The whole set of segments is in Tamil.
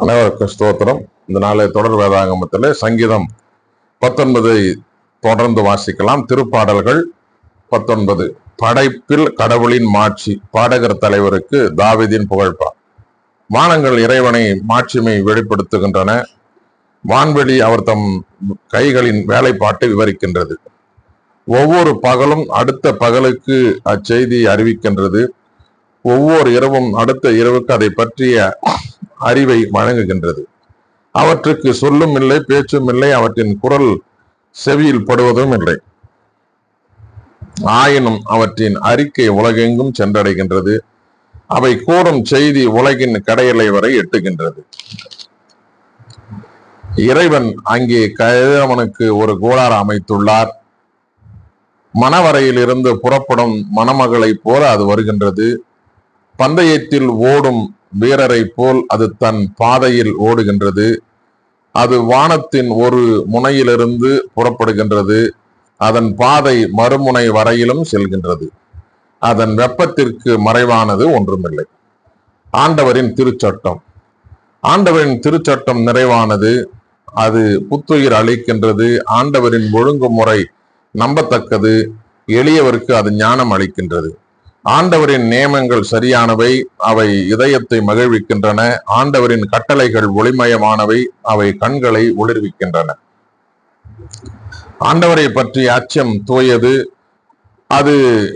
அனைவருக்கும் ஸ்தோத்திரம். இந்த நாளை தொடர் வேதாகமத்தில் சங்கீதம் பத்தொன்பதை தொடர்ந்து வாசிக்கலாம். திருப்பாடல்கள் பத்தொன்பது. படைப்பில் கடவுளின் மாட்சி பாடகர் தலைவருக்கு தாவிதின் புகழ்பா வானங்கள் இறைவனை மாட்சிமை வெளிப்படுத்துகின்றன. வான்வெளி அவர் தம் கைகளின் வேலைப்பாட்டை விவரிக்கின்றது. ஒவ்வொரு பகலும் அடுத்த பகலுக்கு அச்செய்தியை அறிவிக்கின்றது. ஒவ்வொரு இரவும் அடுத்த இரவுக்கு அதை பற்றிய அறிவை வழங்குகின்றது. அவற்றுக்கு சொல்லும் இல்லை பேச்சும் இல்லை அவற்றின் குரல் செவியில் படுவதும் இல்லை. ஆயினும் அவற்றின் அறிக்கை உலகெங்கும் சென்றடைகின்றது. அவை கூறும் செய்தி உலகின் கடையலை வரை எட்டுகின்றது. இறைவன் அங்கே கதிரவனுக்கு ஒரு கோளாறு அமைத்துள்ளார். மணவரையில் இருந்து புறப்படும் மணமகளைப் போல அது வருகின்றது. பந்தயத்தில் ஓடும் வீரரை போல் அது தன் பாதையில் ஓடுகின்றது. அது வானத்தின் ஒரு முனையிலிருந்து புறப்படுகின்றது. அதன் பாதை மறுமுனை வரையிலும் செல்கின்றது. அதன் வெப்பத்திற்கு மறைவானது ஒன்றுமில்லை. ஆண்டவரின் திருச்சட்டம். ஆண்டவரின் திருச்சட்டம் நிறைவானது. அது புத்துயிர் அளிக்கின்றது. ஆண்டவரின் ஒழுங்குமுறை நம்பத்தக்கது. எளியவருக்கு அது ஞானம் அளிக்கின்றது. ஆண்டவரின் நியமங்கள் சரியானவை அவை இதயத்தை மகிழ்விக்கின்றன. ஆண்டவரின் கட்டளைகள் ஒளிமயமானவை அவை கண்களை ஒளிர்விக்கின்றன. ஆண்டவரை பற்றி அச்சம் தூயது. அது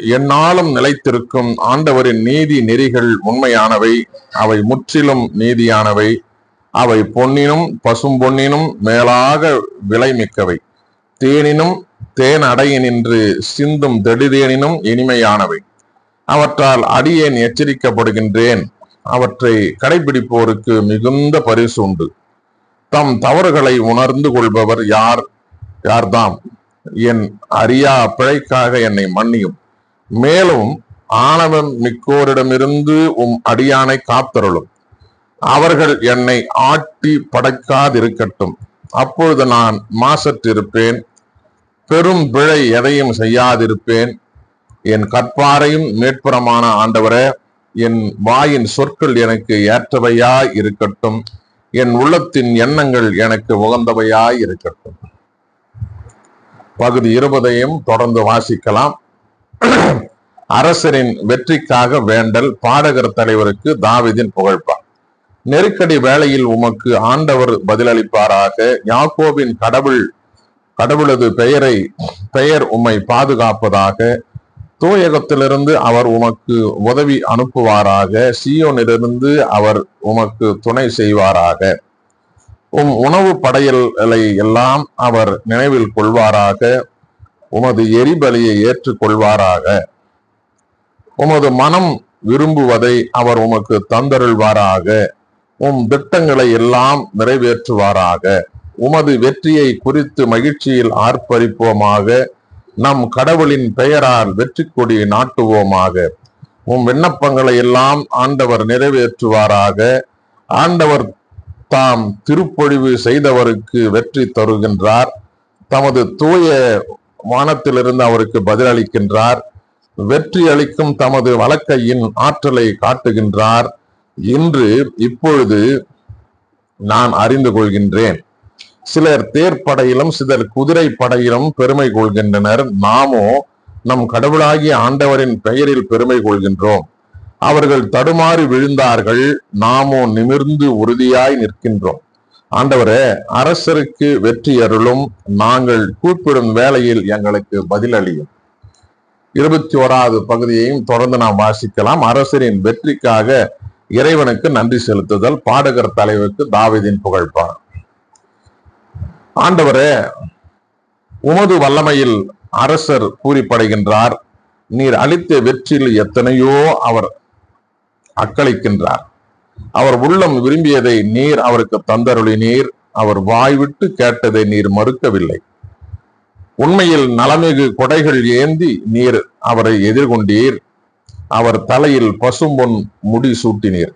எந்நாளும் நிலைத்திருக்கும். ஆண்டவரின் நீதி நெறிகள் உண்மையானவை அவை முற்றிலும் நீதியானவை. அவை பொன்னினும் பசும் பொன்னினும் மேலாக விலை மிக்கவை தேனினும் தேன் அடையினின்று சிந்தும் தெடிதேனினும் இனிமையானவை. அவற்றால் அடியேன் எச்சரிக்கப்படுகின்றேன். அவற்றை கடைபிடிப்போருக்கு மிகுந்த பரிசு உண்டு. தம் தவறுகளை உணர்ந்து கொள்பவர் யார்? யார்தாம்? என் அறியா பிழைக்காக என்னை மன்னியும். மேலும் ஆணவம் மிக்கோரிடமிருந்து உம் அடியானை காத்தருளும். அவர்கள் என்னை ஆட்டி படைக்காதிருக்கட்டும். அப்பொழுது நான் மாசற்றிருப்பேன். பெரும் பிழை எதையும் செய்யாதிருப்பேன். என் கற்பாரையும் மேற்புறமான ஆண்டவரே என் வாயின் சொற்கள் எனக்கு ஏற்றவையாய் இருக்கட்டும். என் உள்ளத்தின் எண்ணங்கள் எனக்கு உகந்தவையாய் இருக்கட்டும். பகுதி இருபதையும் தொடர்ந்து வாசிக்கலாம். அரசரின் வெற்றிக்காக வேண்டல் பாடகர் தலைவருக்கு தாவிதின் புகழ்ப்பார் நெருக்கடி வேளையில் உமக்கு ஆண்டவர் பதிலளிப்பாராக. யாக்கோவின் கடவுள் கடவுளது பெயரை பெயர் உம்மை பாதுகாப்பதாக. தூயகத்திலிருந்து அவர் உமக்கு உதவி அனுப்புவாராக சியோனிலிருந்து அவர் உமக்கு துணை செய்வாராக. உம் உணவு படையல்களை எல்லாம் அவர் நினைவில் கொள்வாராக உமது எரிபலியை ஏற்றுக்கொள்வாராக. உமது மனம் விரும்புவதை அவர் உமக்கு தந்தருள்வாராக. உம் திட்டங்களை எல்லாம் நிறைவேற்றுவாராக. உமது வெற்றியை குறித்து மகிழ்ச்சியில் ஆர்ப்பரிப்போமாக. நம் கடவுளின் பெயரால் வெற்றி கொடி நாட்டுவோமாக. உம் விண்ணப்பங்களை எல்லாம் ஆண்டவர் நிறைவேற்றுவாராக. ஆண்டவர் தாம் திருப்பொழிவு செய்தவருக்கு வெற்றி தருகின்றார். தமது தூய வானத்திலிருந்து அவருக்கு பதிலளிக்கின்றார். வெற்றி அளிக்கும் தமது வழக்கையின் ஆற்றலை காட்டுகின்றார். இன்று இப்பொழுது நான் அறிந்து கொள்கின்றேன். சிலர் தேர்ப்படையிலும் சிலர் குதிரை படையிலும் பெருமை கொள்கின்றனர். நாமோ நம் கடவுளாகிய ஆண்டவரின் பெயரில் பெருமை கொள்கின்றோம். அவர்கள் தடுமாறி விழுந்தார்கள். நாமோ நிமிர்ந்து உறுதியாய் நிற்கின்றோம். ஆண்டவரே அரசருக்கு வெற்றி அருளும். நாங்கள் கூப்பிடும் வேளையில் எங்களுக்கு பதிலளியும். இருபத்தி ஓராவது பகுதியையும் தொடர்ந்து நாம் வாசிக்கலாம். அரசரின் வெற்றிக்காக இறைவனுக்கு நன்றி செலுத்துதல் பாடகர் தலைவருக்கு தாவிதின் புகழ்ப்பார் ஆண்டவரே உமது வல்லமையில் அரசர் பூரிப்படைகின்றார் நீர் அளித்த வெற்றியில் எத்தனையோ அவர் அக்களிக்கின்றார். அவர் உள்ளம் விரும்பியதை நீர் அவருக்கு தந்தருளி நீர் அவர் வாய்விட்டு கேட்டதை நீர் மறுக்கவில்லை. உண்மையில் நலமிகு கொடைகள் ஏந்தி நீர் அவரை எதிர்கொண்டீர். அவர் தலையில் பசும்பொன் முடி சூட்டினீர்.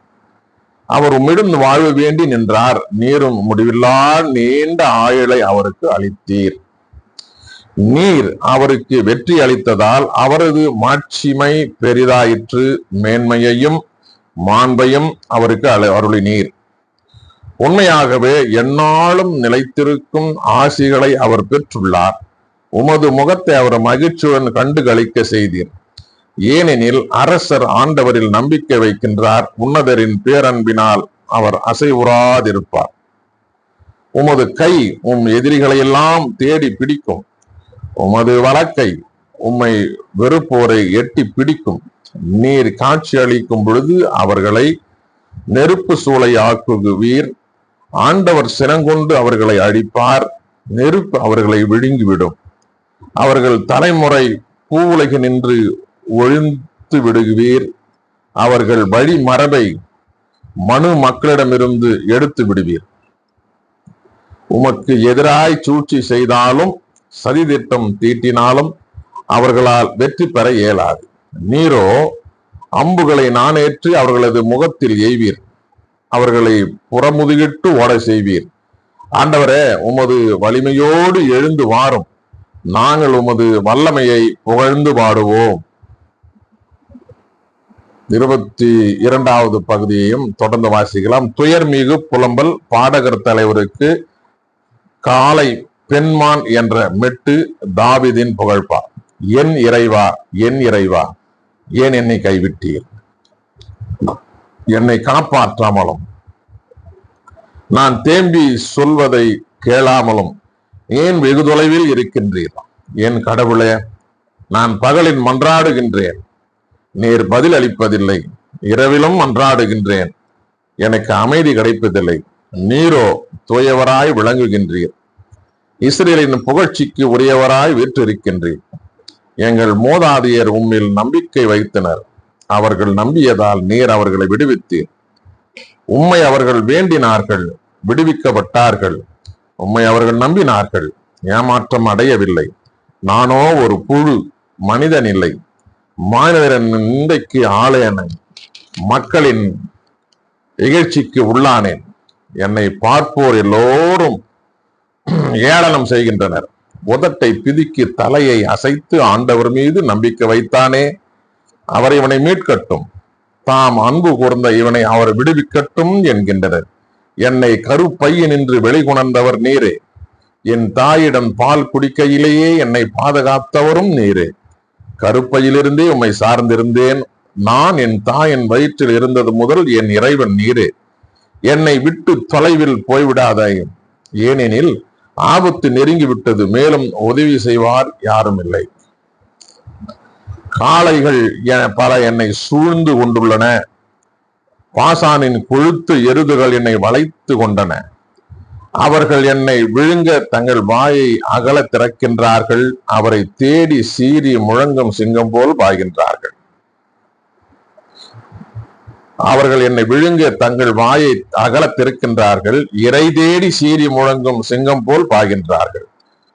அவர் உம்மிடம் வாழ வேண்டி நின்றார். நீரும் முடிவில்லா நீண்ட ஆயுளை அவருக்கு அளித்தீர். நீர் அவருக்கு வெற்றி அளித்ததால் அவரது மாட்சிமை பெரிதாயிற்று. மேன்மையையும் மாண்பையும் அவருக்கு அருளி நீர் உண்மையாகவே எந்நாளும் நிலைத்திருக்கும் ஆசிகளை அவர் பெற்றுள்ளார். உமது முகத்தை அவர் மகிழ்ச்சியுடன் கண்டு களிக்க செய்தீர். ஏனெனில் அரசர் ஆண்டவரில் நம்பிக்கை வைக்கின்றார் உன்னதரின் பேரன்பினால் அவர் அசைவுறாதிருப்பார். உமது கை உம் எதிரிகளையெல்லாம் தேடி பிடிக்கும். உமது வழக்கை உம்மை வெறுப்போரை எட்டி பிடிக்கும். நீர் காட்சி அளிக்கும் பொழுது அவர்களை நெருப்பு சூளை ஆக்குகுவீர். ஆண்டவர் சினங்கொண்டு அவர்களை அழிப்பார் நெருப்பு அவர்களை விழுங்கிவிடும். அவர்கள் தலைமுறை பூவுலகு நின்று ஒழிந்து விடுவீர் அவர்கள் வழி மரபை மனு மக்களிடமிருந்து எடுத்து விடுவீர். உமக்கு எதிராய் சூழ்ச்சி செய்தாலும் சதித்திட்டம் தீட்டினாலும் அவர்களால் வெற்றி பெற இயலாது. நீரோ அம்புகளை நானேற்றி அவர்களது முகத்தில் எய்வீர். அவர்களை புறமுதுகிட்டு ஓட செய்வீர். ஆண்டவரே உமது வலிமையோடு எழுந்து வாரும். நாங்கள் உமது வல்லமையை புகழ்ந்து பாடுவோம். இருபத்தி இரண்டாவது பகுதியையும் தொடர்ந்து வாசிக்கலாம். துயர்மிகு புலம்பல் பாடகர் தலைவருக்கு காலை பெண்மான் என்ற மெட்டு தாவிதின் புகழ்பா என் இறைவா என் இறைவா ஏன் என்னை கைவிட்டீர்? என்னை காப்பாற்றாமலும் நான் தேம்பி சொல்வதை கேளாமலும் ஏன் வெகு தொலைவில் இருக்கின்றீர்? என் கடவுளே நான் பகலில் மன்றாடுகின்றேன். நீர் பதில் அளிப்பதில்லை இரவிலும் மன்றாடுகின்றேன் எனக்கு அமைதி கிடைப்பதில்லை. நீரோ தூயவராய் விளங்குகின்றீர். இஸ்ரேலின் புகழ்ச்சிக்கு உரியவராய் வீற்றிருக்கின்றீர். எங்கள் மோதாதியர் உம்மில் நம்பிக்கை வைத்தனர். அவர்கள் நம்பியதால் நீர் அவர்களை விடுவித்தீர். உம்மை அவர்கள் வேண்டினார்கள் விடுவிக்கப்பட்டார்கள். உம்மை அவர்கள் நம்பினார்கள் ஏமாற்றம் அடையவில்லை. நானோ ஒரு புழு மனிதன் இல்லை. மாநிலரின் நிந்தைக்கு ஆளையனை மக்களின் இகழ்ச்சிக்கு உள்ளானேன். என்னை பார்ப்போர் எல்லோரும் ஏளனம் செய்கின்றனர். உதட்டை பிதுக்கி தலையை அசைத்து ஆண்டவர் மீது நம்பிக்கை வைத்தானே. அவர் இவனை மீட்கட்டும். தாம் அன்பு கூர்ந்த இவனை அவர் விடுவிக்கட்டும் என்கின்றனர். என்னை கருப்பையினின்று வெளிகுணர்ந்தவர் நீரே. என் தாயிடம் பால் குடிக்கையிலேயே என்னை பாதுகாத்தவரும் நீரே. கருப்பையிலிருந்தே உம்மை சார்ந்திருந்தேன். நான் என் தாயின் வயிற்றில் இருந்தது முதல் என் இறைவன் நீரே. என்னை விட்டு தொலைவில் போய்விடாதே. ஏனெனில் ஆபத்து நெருங்கிவிட்டது மேலும் உதவி செய்வார் யாரும் இல்லை காளைகள் என பல என்னை சூழ்ந்து கொண்டுள்ளன. பாசானின் கொழுத்து எருதுகள் என்னை வளைத்து கொண்டன. அவர்கள் என்னை விழுங்க தங்கள் வாயை அகல திறக்கின்றார்கள். அவரை தேடி சீறி முழங்கும் சிங்கம் போல் பாய்கின்றார்கள். அவர்கள் என்னை விழுங்க தங்கள் வாயை அகல திறக்கின்றார்கள். இறை தேடி சீறி முழங்கும் சிங்கம் போல் பாய்கின்றார்கள்.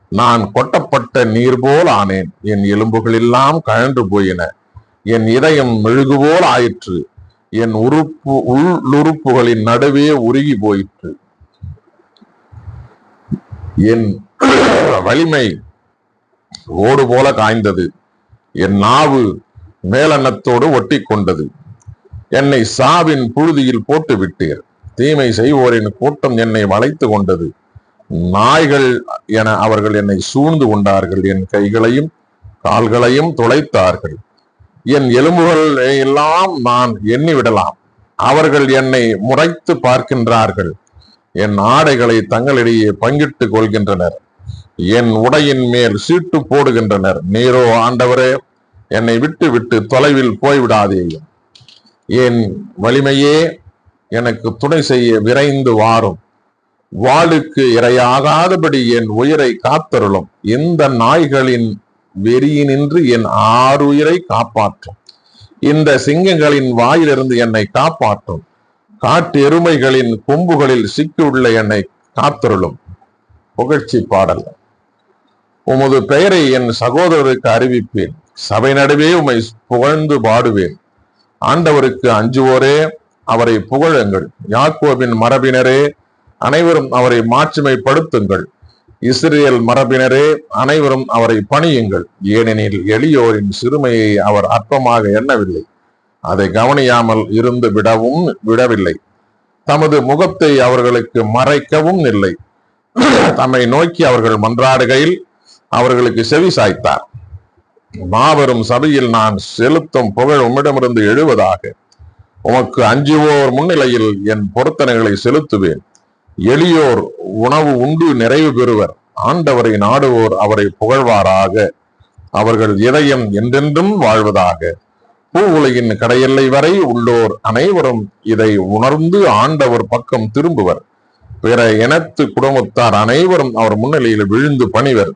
நான் கொட்டப்பட்ட நீர் போல் ஆனேன். என் எலும்புகள் எல்லாம் கழன்று போயின. என் இதயம் மெழுகுபோல் ஆயிற்று. என் உறுப்பு உள்ளுறுப்புகளின் நடுவே உருகி போயிற்று. என் வலிமை ஓடு போல காய்ந்தது. என் நாவு மேலெண்ணத்தோடு ஒட்டி கொண்டது என்னை சாவின் புழுதியில் போட்டு விட்டீர். தீமை செய்வோரின் கூட்டம் என்னை வளைத்து கொண்டது. நாய்கள் என அவர்கள் என்னை சூழ்ந்து கொண்டார்கள். என் கைகளையும் கால்களையும் துளைத்தார்கள். என் எலும்புகளையெல்லாம் நான் எண்ணி விடலாம். அவர்கள் என்னை முறைத்து பார்க்கின்றார்கள். என் ஆடைகளை தங்களிடையே பங்கிட்டுக் கொள்கின்றனர். என் உடையின் மேல் சீட்டு போடுகின்றனர். நீரோ ஆண்டவரே என்னை விட்டு விட்டு தொலைவில் போய்விடாதேயும் என் வலிமையே எனக்கு துணை செய்ய விரைந்து வாரும். வாளுக்கு இரையாகாதபடி என் உயிரை காத்தருளும். இந்த நாய்களின் வெறியினின்று என் ஆறுயிரை காப்பாற்றும். இந்த சிங்கங்களின் வாயிலிருந்து என்னை காப்பாற்றும். காட்டு எருமைகளின் கொம்புகளில் சிக்கியுள்ள என்னை காத்தருளும். புகழ்ச்சி பாடல். உமது பெயரை என் சகோதரருக்கு அறிவிப்பேன். சபை நடுவே உமை புகழ்ந்து பாடுவேன். ஆண்டவருக்கு அஞ்சுவோரே அவரை புகழுங்கள். யாக்கோவின் மரபினரே அனைவரும் அவரை மாட்சிமைப்படுத்துங்கள். இஸ்ரேல் மரபினரே அனைவரும் அவரை பணியுங்கள். ஏனெனில் எளியோரின் சிறுமையை அவர் அற்பமாக எண்ணவில்லை. அதை கவனியாமல் இருந்து விடவும் விடவில்லை. தமது முகத்தை அவர்களுக்கு மறைக்கவும் இல்லை. தம்மை நோக்கி அவர்கள் மன்றாடுகையில் அவர்களுக்கு செவி சாய்த்தார். மாபெரும் சபையில் நான் செலுத்தும் புகழ் உம்மிடமிருந்து எழுவதாக. உமக்கு அஞ்சுவோர் முன்னிலையில் என் பொருத்தனைகளை செலுத்துவேன். எளியோர் உணவு உண்டு நிறைவு பெறுவர். ஆண்டவரை நாடுவோர் அவரை புகழ்வாராக. அவர்கள் இதயம் என்றென்றும் வாழ்வதாக. பூ உலகின் கடையெல்லை வரை உள்ளோர் அனைவரும் இதை உணர்ந்து ஆண்டவர் பக்கம் திரும்புவர். பிற இனத்து குடும்பத்தார் அனைவரும் அவர் முன்னிலையில் விழுந்து பணிவர்.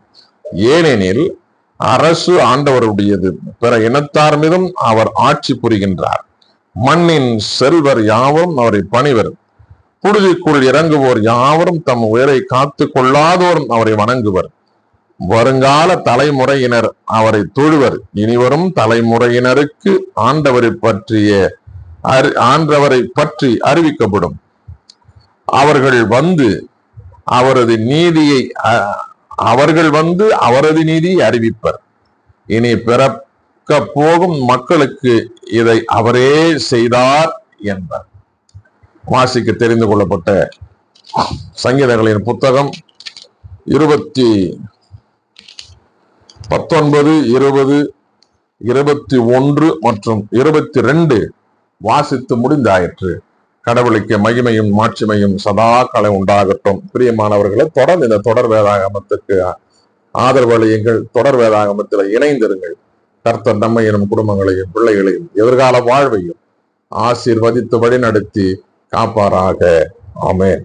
ஏனெனில் அரசு ஆண்டவருடையது. பிற இனத்தார் மீதும் அவர் ஆட்சி புரிகின்றார். மண்ணின் செல்வர் யாவரும் அவரை பணிவர். புழுதிக்குள் இறங்குவோர் யாவரும் தம் உயிரை காத்து கொள்ளாதோரும் அவரை வணங்குவர். வருங்கால தலைமுறையினர் அவரை தொழுவர். இனிவரும் தலைமுறையினருக்கு ஆண்டவரை பற்றிய அறி- ஆண்டவரை பற்றி அறிவிக்கப்படும். அவர்கள் வந்து அவரது நீதியை அவர்கள் வந்து அவரது நீதியை அறிவிப்பர். இனி பிறக்க போகும் மக்களுக்கு இதை அவரே செய்தார் என்பர். வாசிக்க தெரிந்து கொள்ளப்பட்ட சங்கீதங்களின் புத்தகம் இருபத்தி பத்தொன்பது இருபது இருபத்தி ஒன்று மற்றும் இருபத்தி ரெண்டு வாசித்து முடிந்தாயிற்று. கடவுளுக்கு மகிமையும் மாட்சிமையும் சதா கலை உண்டாகட்டும். பிரியமானவர்களை தொடர்ந்து இந்த தொடர் வேதாகமத்துக்கு ஆதரவு அளியுங்கள். தொடர் வேதாகமத்தில் இணைந்திருங்கள். கர்த்தர் நம்மையினும் குடும்பங்களையும் பிள்ளைகளையும் எதிர்கால வாழ்வையும் ஆசீர்வதித்து வழிநடத்தி காப்பாராக. ஆமேன்.